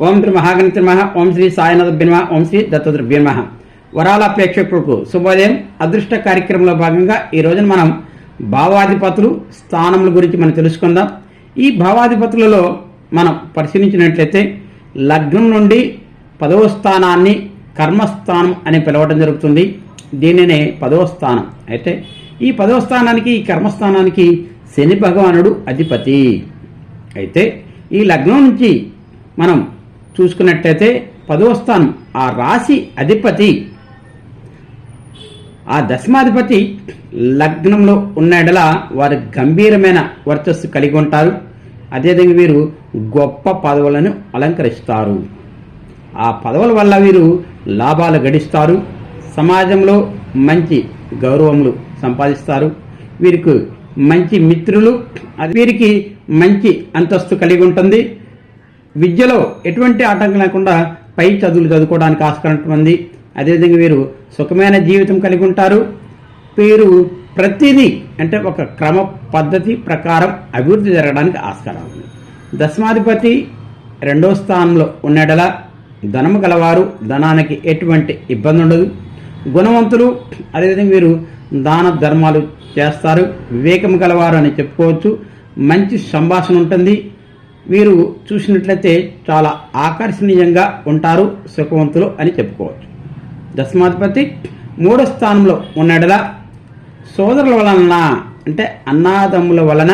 ఓం శ్రీ మహాగణిత నమః ఓం శ్రీ సాయనాథ నమః ఓం శ్రీ దత్తద్రవ్య నమః. వరాల ప్రేక్షకులకు శుభోదయం. అదృష్ట కార్యక్రమంలో భాగంగా ఈ రోజున మనం భావాధిపతులు స్థానముల గురించి మనం తెలుసుకుందాం. ఈ భావాధిపతులలో మనం పరిశీలించినట్లయితే లగ్నం నుండి పదవ స్థానాన్ని కర్మస్థానం అని పిలవడం జరుగుతుంది. దీనినే పదవ స్థానం. అయితే ఈ పదవ స్థానానికి ఈ కర్మస్థానానికి శని భగవానుడు అధిపతి. అయితే ఈ లగ్నం నుంచి మనం చూసుకున్నట్టయితే పదవ స్థానం. ఆ రాశి అధిపతి ఆ దశమాధిపతి లగ్నంలో ఉన్నడల వారు గంభీరమైన వర్చస్సు కలిగి ఉంటారు. అదేవిధంగా వీరు గొప్ప పదవులను అలంకరిస్తారు. ఆ పదవుల వల్ల వీరు లాభాలు గడిస్తారు. సమాజంలో మంచి గౌరవములు సంపాదిస్తారు. వీరికి మంచి మిత్రులు అది వీరికి మంచి అంతస్తు కలిగి ఉంటుంది. విద్యలో ఎటువంటి ఆటంకం లేకుండా పై చదువులు చదువుకోవడానికి ఆస్కారం ఉంటుంది అదేవిధంగా వీరు సుఖమైన జీవితం కలిగి ఉంటారు. వీరు ప్రతిదీ అంటే ఒక క్రమ పద్ధతి ప్రకారం అభివృద్ధి జరగడానికి ఆస్కారం ఉంది దశమాధిపతి రెండో స్థానంలో ఉన్నడల ధనము గలవారు ధనానికి ఎటువంటి ఇబ్బంది ఉండదు. గుణవంతులు అదేవిధంగా వీరు దాన ధర్మాలు చేస్తారు. వివేకం గలవారు అని చెప్పుకోవచ్చు. మంచి సంభాషణ ఉంటుంది. వీరు చూసినట్లయితే చాలా ఆకర్షణీయంగా ఉంటారు సుఖవంతులు అని చెప్పుకోవచ్చు. దశమాధిపతి మూడో స్థానంలో ఉన్నడల. సోదరుల వలన అంటే అన్నాదమ్ముల వలన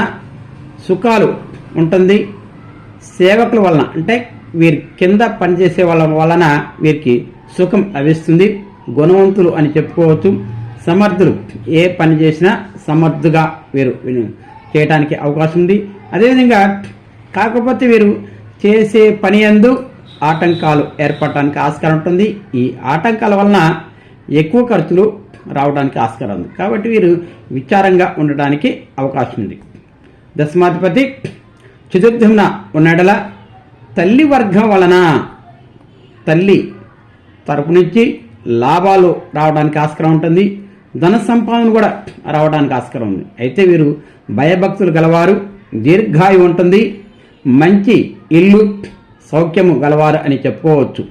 సుఖాలు ఉంటుంది. సేవకుల వలన అంటే వీరి కింద పనిచేసే వాళ్ళ వలన వీరికి సుఖం లభిస్తుంది. గుణవంతులు అని చెప్పుకోవచ్చు. సమర్థులు ఏ పని చేసినా సమర్థుగా వీరు వీరు చేయడానికి అవకాశం ఉంది. అదేవిధంగా కాకపోతే వీరు చేసే పని అందు ఆటంకాలు ఏర్పడటానికి ఆస్కారం ఉంటుంది. ఈ ఆటంకాల వలన ఎక్కువ ఖర్చులు రావడానికి ఆస్కారం ఉంది. కాబట్టి వీరు విచారంగా ఉండడానికి అవకాశం ఉంది. దశమాధిపతి చతుర్థమున ఉన్నడల తల్లి వర్గం వలన తల్లి తరపు నుంచి లాభాలు రావడానికి ఆస్కారం ఉంటుంది. ధన సంపాదన కూడా రావడానికి ఆస్కారం ఉంది. అయితే వీరు భయభక్తులు గలవారు దీర్ఘాయు ఉంటుంది. మంచి ఇల్లు సౌఖ్యము గలవారు అని చెప్పుకోవచ్చు.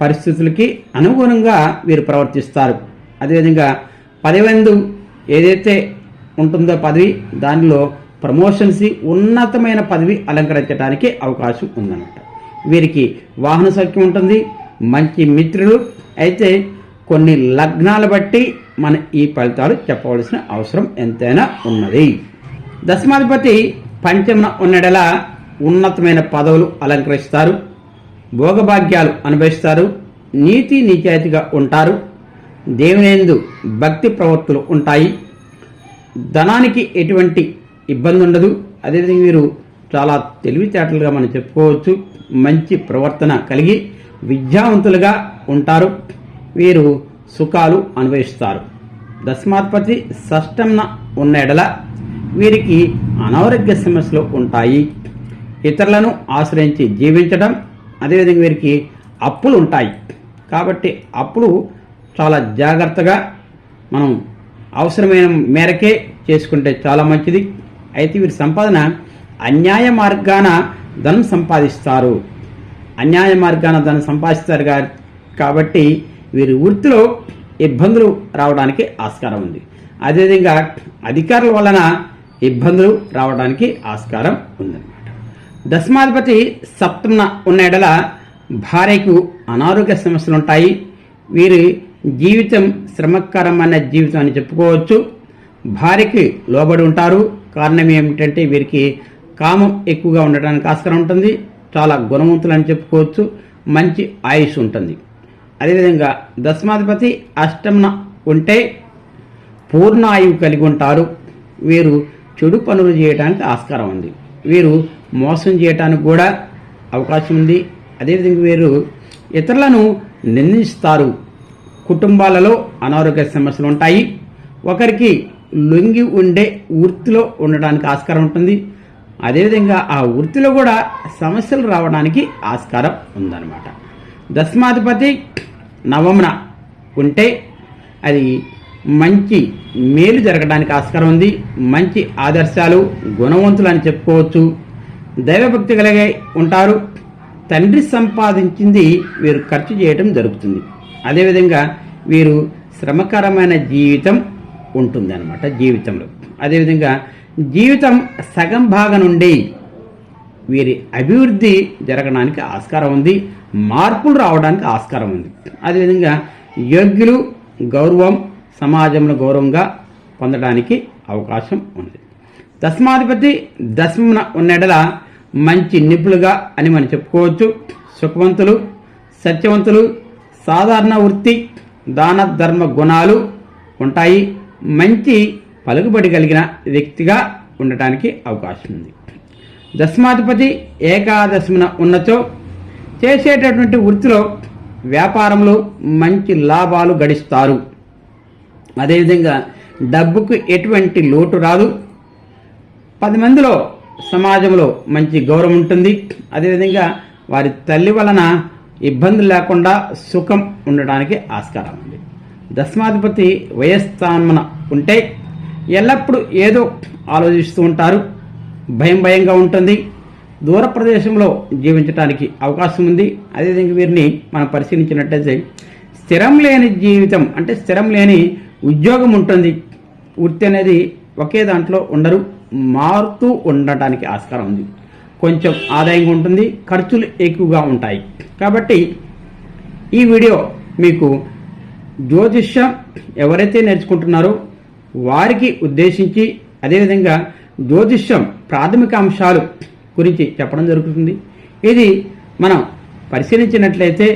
పరిస్థితులకి అనుగుణంగా వీరు ప్రవర్తిస్తారు. అదేవిధంగా పదవందు ఏదైతే ఉంటుందో పదవి దానిలో ప్రమోషన్స్ ఉన్నతమైన పదవి అలంకరించడానికి అవకాశం ఉందన్నమాట. వీరికి వాహన సౌఖ్యం ఉంటుంది మంచి మిత్రులు అయితే కొన్ని లగ్నాలు బట్టి మన ఈ ఫలితాలు చెప్పవలసిన అవసరం ఎంతైనా ఉన్నది. దశమాధిపతి పంచమున ఉన్నడలా ఉన్నతమైన పదవులు అలంకరిస్తారు భోగభాగ్యాలు అనుభవిస్తారు నీతి నిజాయితీగా ఉంటారు దేవునేందు భక్తి ప్రవృత్తులు ఉంటాయి. ధనానికి ఎటువంటి ఇబ్బంది ఉండదు. అదేవిధంగా వీరు చాలా తెలివితేటలుగా మనం చెప్పుకోవచ్చు. మంచి ప్రవర్తన కలిగి విద్యావంతులుగా ఉంటారు. వీరు సుఖాలు అనుభవిస్తారు. దశమాధిపతి షష్టంన ఉన్న ఎడల వీరికి అనారోగ్య సమస్యలు ఉంటాయి. ఇతరులను ఆశ్రయించి జీవించడం అదేవిధంగా వీరికి అప్పులు ఉంటాయి. కాబట్టి అప్పులు చాలా జాగ్రత్తగా మనం అవసరమైన మేరకే చేసుకుంటే చాలా మంచిది. అయితే వీరి సంపాదన అన్యాయ మార్గాన ధనం సంపాదిస్తారు. అన్యాయ మార్గాన ధనం సంపాదిస్తారు కాబట్టి వీరి వృత్తిలో ఇబ్బందులు రావడానికి ఆస్కారం ఉంది. అదేవిధంగా అధికారుల వలన ఇబ్బందులు రావడానికి ఆస్కారం ఉందండి దశమాధిపతి సప్తమున ఉన్న ఎడల భార్యకు అనారోగ్య సమస్యలు ఉంటాయి వీరి జీవితం శ్రమకరమైన జీవితం అని చెప్పుకోవచ్చు. భార్యకి లోబడి ఉంటారు. కారణం ఏమిటంటే వీరికి కామం ఎక్కువగా ఉండడానికి ఆస్కారం ఉంటుంది. చాలా గుణవంతులు అని చెప్పుకోవచ్చు. మంచి ఆయుష్ ఉంటుంది. అదేవిధంగా దశమాధిపతి అష్టమున ఉంటే పూర్ణ ఆయువు కలిగి ఉంటారు. వీరు చెడు పనులు చేయడానికి ఆస్కారం ఉంది. వీరు మోసం చేయటానికి కూడా అవకాశం ఉంది. అదేవిధంగా వీరు ఇతరులను నిందిస్తారు. కుటుంబాలలో అనారోగ్య సమస్యలు ఉంటాయి. ఒకరికి లొంగి ఉండే వృత్తిలో ఉండడానికి ఆస్కారం ఉంటుంది. అదేవిధంగా ఆ వృత్తిలో కూడా సమస్యలు రావడానికి ఆస్కారం ఉందన్నమాట. దశమాధిపతి నవమున ఉంటే అది మంచి మేలు జరగడానికి ఆస్కారం ఉంది. మంచి ఆదర్శాలు గుణవంతులు అని చెప్పుకోవచ్చు. దైవభక్తి కలిగే ఉంటారు. తండ్రి సంపాదించింది వీరు ఖర్చు చేయటం జరుగుతుంది. అదేవిధంగా వీరు శ్రమకరమైన జీవితం ఉంటుంది అనమాట జీవితంలో. అదేవిధంగా జీవితం సగం భాగం నుండి వీరి అభివృద్ధి జరగడానికి ఆస్కారం ఉంది. మార్పులు రావడానికి ఆస్కారం ఉంది. అదేవిధంగా యోగ్యులు గౌరవం సమాజంలో గౌరవంగా పొందడానికి అవకాశం ఉంది. దశమాధిపతి దశమున ఉన్నెడల మంచి నిపుణులుగా అని మనం చెప్పుకోవచ్చు. సుఖవంతులు సత్యవంతులు సాధారణ వృత్తి దాన ధర్మ గుణాలు ఉంటాయి. మంచి పలుకుబడి కలిగిన వ్యక్తిగా ఉండటానికి అవకాశం ఉంది. దశమాధిపతి ఏకాదశమున ఉన్నచో చేసేటటువంటి వృత్తిలో వ్యాపారంలో మంచి లాభాలు గడిస్తారు. అదేవిధంగా డబ్బుకు ఎటువంటి లోటు రాదు. పది మందిలో సమాజంలో మంచి గౌరవం ఉంటుంది. అదేవిధంగా వారి తల్లి వలన ఇబ్బందులు లేకుండా సుఖం ఉండడానికి ఆస్కారం ఉంది. దశమాధిపతి వయస్థానమున ఉంటే ఎల్లప్పుడూ ఏదో ఆలోచిస్తూ ఉంటారు. భయం భయంగా ఉంటుంది. దూర ప్రదేశంలో జీవించడానికి అవకాశం ఉంది. అదేవిధంగా వీరిని మనం పరిశీలించినట్టయితే స్థిరం లేని జీవితం అంటే స్థిరం లేని ఉద్యోగం ఉంటుంది. వృత్తి అనేది ఒకే దాంట్లో ఉండరు. మారుతూ ఉండటానికి ఆస్కారం ఉంది. కొంచెం ఆదాయంగా ఉంటుంది ఖర్చులు ఎక్కువగా ఉంటాయి. కాబట్టి ఈ వీడియో మీకు జ్యోతిష్యం ఎవరైతే నేర్చుకుంటున్నారో వారికి ఉద్దేశించి అదేవిధంగా జ్యోతిష్యం ప్రాథమిక అంశాలు గురించి చెప్పడం జరుగుతుంది. ఇది మనం పరిశీలించినట్లయితే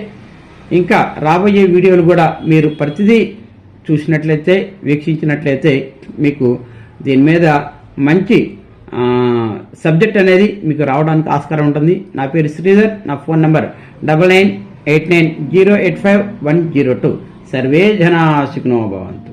ఇంకా రాబోయే వీడియోలు కూడా మీరు ప్రతిదీ చూసినట్లయితే వీక్షించినట్లయితే మీకు దీని మీద మంచి సబ్జెక్ట్ అనేది మీకు రావడానికి ఆస్కారం ఉంటుంది. నా పేరు శ్రీధర్ నా phone number double nine eight nine zero eight five one zero two. Survey జనా సుఖినో భవంతు.